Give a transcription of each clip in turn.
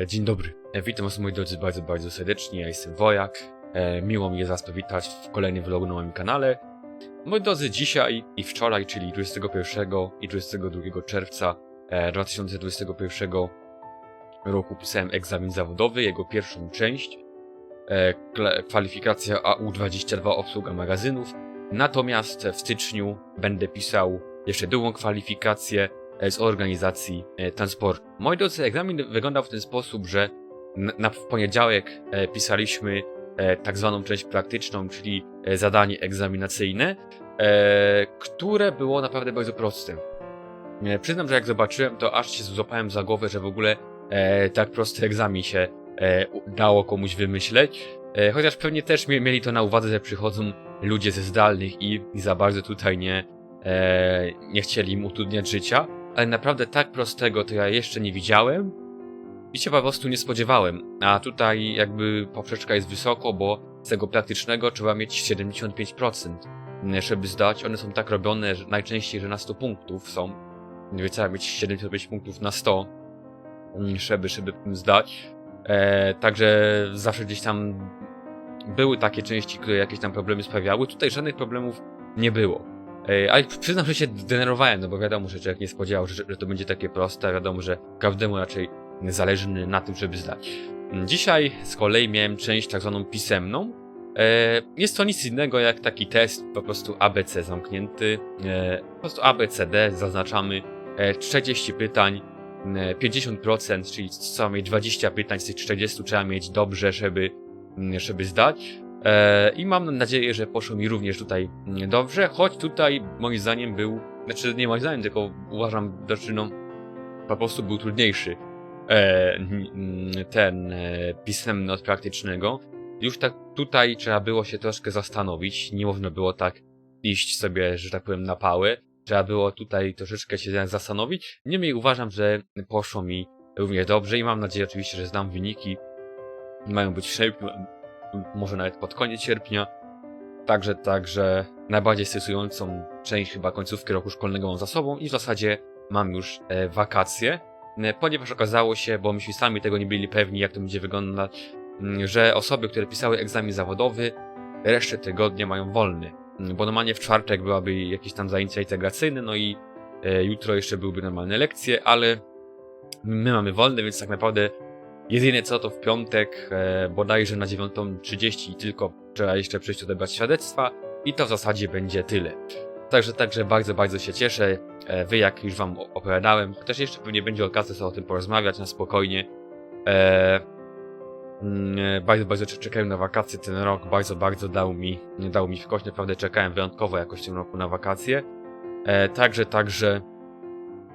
E, Dzień dobry. E, Witam was moi drodzy bardzo, bardzo serdecznie. Ja jestem Wojak. E, Miło mi jest was powitać w kolejnym vlogu na moim kanale. Moi drodzy, dzisiaj i wczoraj, czyli 21 i 22 czerwca e, 2021 roku pisałem egzamin zawodowy, jego pierwszą część. Kwalifikacja AU22 obsługa magazynów. Natomiast w styczniu będę pisał jeszcze drugą kwalifikację z organizacji e, transportu. Moi drodzy, egzamin wyglądał w ten sposób, że na poniedziałek e, pisaliśmy e, tak zwaną część praktyczną, czyli e, zadanie egzaminacyjne, e, które było naprawdę bardzo proste. E, Przyznam, że jak zobaczyłem, to aż się złapałem za głowę, że w ogóle e, tak prosty egzamin się e, udało komuś wymyśleć. E, chociaż pewnie też mie- mieli to na uwadze, że przychodzą ludzie ze zdalnych i, za bardzo tutaj nie, e, nie chcieli im utrudniać życia, ale naprawdę tak prostego to ja jeszcze nie widziałem i się po prostu nie spodziewałem. A tutaj jakby poprzeczka jest wysoko, bo z tego praktycznego trzeba mieć 75%, m, żeby zdać. One są tak robione, że najczęściej, że na 100 punktów są, więc trzeba mieć 75 punktów na 100, m, żeby, żeby zdać. E, także zawsze gdzieś tam były takie części, które jakieś tam problemy sprawiały. Tutaj żadnych problemów nie było. Ale przyznam, że się denerwowałem, no bo wiadomo, że człowiek nie spodziewał, że, że to będzie takie proste. Wiadomo, że każdemu raczej zależy na tym, żeby zdać. Dzisiaj z kolei miałem część tak zwaną pisemną. E, Jest to nic innego jak taki test, po prostu ABC zamknięty. E, Po prostu ABCD zaznaczamy e, 40 pytań, e, 50%, czyli co najmniej 20 pytań z tych 40 trzeba mieć dobrze, żeby, mm, żeby zdać. E, I mam nadzieję, że poszło mi również tutaj dobrze, choć tutaj moim zdaniem był, znaczy nie moim zdaniem, tylko uważam, no, po prostu był trudniejszy e, ten e, pisemny od praktycznego. Już tak tutaj trzeba było się troszkę zastanowić, nie można było tak iść sobie, że tak powiem, na pałę. Trzeba było tutaj troszeczkę się zastanowić. Niemniej uważam, że poszło mi równie dobrze i mam nadzieję oczywiście, że znam wyniki. Mają być w sierpniu, może nawet pod koniec sierpnia. Także, także najbardziej stresującą część chyba końcówki roku szkolnego mam za sobą i w zasadzie mam już e, wakacje, e, ponieważ okazało się, bo myśmy sami tego nie byli pewni, jak to będzie wyglądać, że osoby, które pisały egzamin zawodowy, resztę tygodnia mają wolny. Bo normalnie w czwartek byłaby jakieś tam zajęcia integracyjne, no i e, jutro jeszcze byłyby normalne lekcje, ale my mamy wolne, więc tak naprawdę jedyne co to w piątek, e, bodajże na 9.30 tylko trzeba jeszcze przyjść odebrać świadectwa i to w zasadzie będzie tyle. Także, także bardzo, bardzo się cieszę. E, Wy, jak już wam opowiadałem, też jeszcze pewnie będzie okazja sobie o tym porozmawiać na spokojnie. E, mm, e, bardzo, bardzo cze- czekałem na wakacje ten rok, bardzo, bardzo dał mi, dał mi w kość, naprawdę czekałem wyjątkowo jakoś w tym roku na wakacje. E, także, także,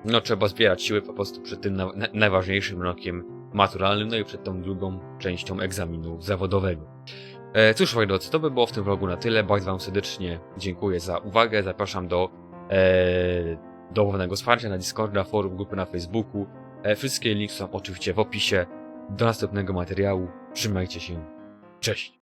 no trzeba zbierać siły po prostu przed tym na, na, najważniejszym rokiem maturalnym, no i przed tą drugą częścią egzaminu zawodowego. E, cóż, moi drodzy, to by było w tym vlogu na tyle. Bardzo Wam serdecznie dziękuję za uwagę. Zapraszam do e, dowolnego wsparcia na Discorda, forum, grupy na Facebooku. E, wszystkie linki są oczywiście w opisie. Do następnego materiału. Trzymajcie się. Cześć!